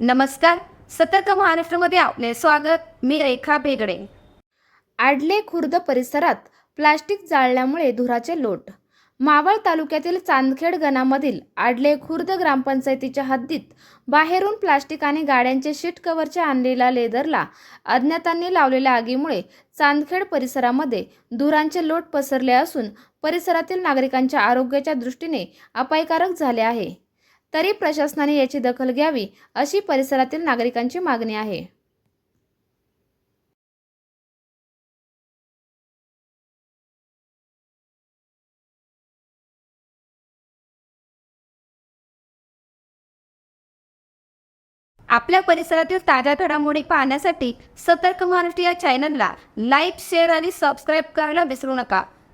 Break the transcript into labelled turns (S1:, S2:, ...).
S1: नमस्कार सतर्क महाराष्ट्रामध्ये आपले स्वागत. मी रेखा बेगडे
S2: आडले खुर्द परिसरात प्लास्टिक जाळल्यामुळे धुराचे लोट. मावळ तालुक्यातील चांदखेड गणामधील आडले खुर्द ग्रामपंचायतीच्या हद्दीत बाहेरून प्लास्टिक आणि गाड्यांचे शीट कव्हरच्या आणलेल्या लेदरला अज्ञातांनी लावलेल्या आगीमुळे चांदखेड परिसरामध्ये धुरांचे लोट पसरले असून परिसरातील नागरिकांच्या आरोग्याच्या दृष्टीने अपायकारक झाले आहे. तरी प्रशासनाने याची दखल घ्यावी अशी परिसरातील नागरिकांची मागणी आहे.
S1: आपल्या परिसरातील ताज्या घडामोडी पाहण्यासाठी सतर्क महाराष्ट्र या चॅनलला लाईक शेअर आणि सबस्क्राईब करायला विसरू नका.